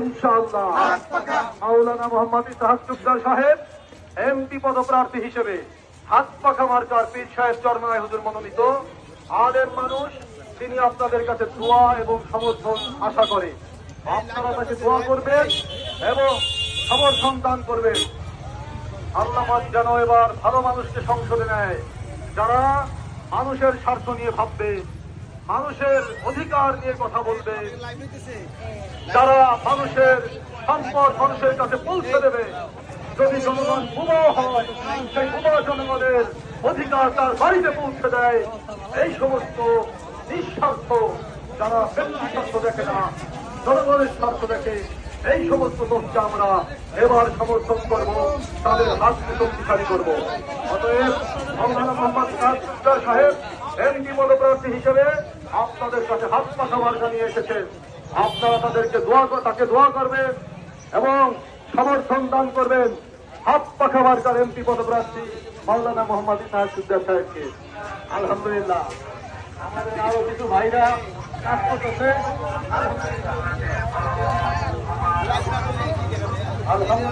ইনশাআল্লাহ। মাওলানা মোহাম্মদ ইসাহাক সাহেব, এমপি পদপ্রার্থী হিসেবে হাত পাখা মার্কার পীর সাহেব চরমায় হুজুর মনোনীত। আলেম মানুষ, তিনি আপনাদের কাছে দোয়া এবং সমর্থন আশা করে। আপনারা তাকে দোয়া করবেন এবং সমর্থন দান করবেন। আল্লাহ যেন এবার ভালো মানুষকে সংসদে নেয়। যারা মানুষের স্বার্থ নিয়ে ভাববে মানুষের অধিকার নিয়ে কথা বলবে। যারা মানুষের সম্পদ মানুষের কাছে পৌঁছে দেবে। যদি জনগণ বুবাও হয় সেই বুবা জনগণের অধিকার তার বাড়িতে পৌঁছে দেয়। এই সমস্ত নিঃস্বার্থ যারা ব্যক্তি স্বার্থ দেখে না জনগণের স্বার্থ দেখে এই সমস্ত লোককে আমরা এবার সমর্থন করব তাদের হাতকে শক্তিশালী করব। অতএব মৌলানা মোহাম্মদ সাহেব এমপি পদপ্রার্থী হিসেবে আপনাদের কাছে হাত পাখাবার জানিয়ে এসেছেন আপনারা তাদেরকে দোয়া তাকে দোয়া করবেন এবং সমর্থন দান করবেন হাত পাখা মার্কার এমপি পদপ্রার্থী মাওলানা মোহাম্মদ ইসাহাক সুদ্দার সাহেবকে। আলহামদুলিল্লাহ। আমাদের আরও কিছু ভাইরা কাজ করতেছে। আলহামদুলিল্লাহ।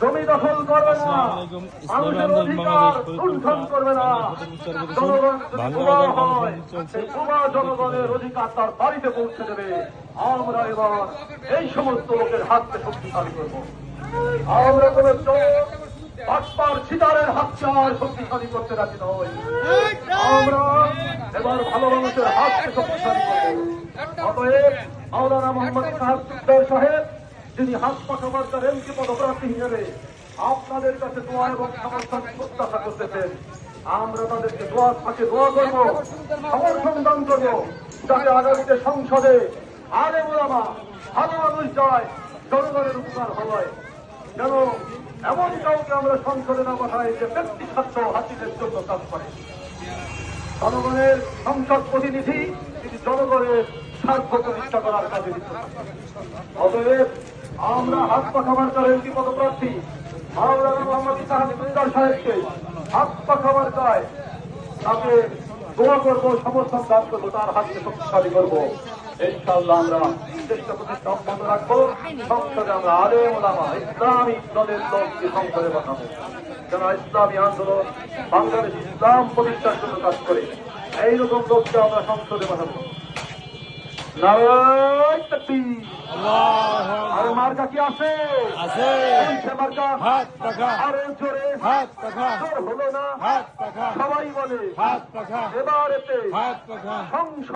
জমি দখল করবে না। মানুষের অধিকার লুণ্ঠন করবে না। জনগণ হয় সেই বোমা জনগণের অধিকার তার বাড়িতে পৌঁছে দেবে। আমরা এবার এই সমস্ত লোকের হাতকে শক্তিশালী করব। আমরা কোন চোর বাটপার ছিটারের হাতকে আর শক্তিশালী করতে রাজি নই। আমরা এবার ভালো মানুষের হাতকে শক্তিশালী করব। অতএব মাওলানা মোহাম্মদ সাহেব সাহেব যিনি হাত পাখা মার্কার এমপি পদপ্রার্থী হিসেবে আপনাদের কাছে দোয়া এবং সমর্থন প্রত্যাশা করতেছেন। আমরা তাদেরকে দোয়া, তাকে দোয়া করব, সমর্থন দান করব, যাতে আগামীতে সংসদে আরে মোলামা ভালো মানুষ যায় জনগণের উপকার হয়। কেন এমন কাউকে আমরা সংসদে না পাঠাই যে ব্যক্তি স্বার্থ হাসিদের জন্য কাজ করে। জনগণের সংসদ প্রতিনিধি, তিনি জনগণের স্বার্থ প্রতিষ্ঠা করার কাজে অতএব আমরা হাত পাখা মার্কার এমপি পদপ্রার্থী, মাওলানা মোহাম্মদ ইসাহাক সাহেবকে হাত পাখা মার্কায় তাকে দোয়া করব, সমর্থন দান করব, তার হাতকে শক্তিশালী করব। ইনশাআল্লাহ আমরা চেষ্টা প্রচেষ্টা অব্যাহত রাখব। সংসদে আমরা আলে ওলামা ইসলামী দলের লোককে সংসদে পাঠাবো। যারা ইসলামী আন্দোলন বাংলাদেশ ইসলাম প্রতিষ্ঠার জন্য কাজ করে, এইরকম লোককে আমরা সংসদে পাঠাবো। আর মার্কা কি আছে? আছে। মার্কা? হাত পাখা। আরও জোরে। হাত পাখা। হলো না। হাত পাখা সবাই বলে। হাত পাখা এবার এতে হাত পাখা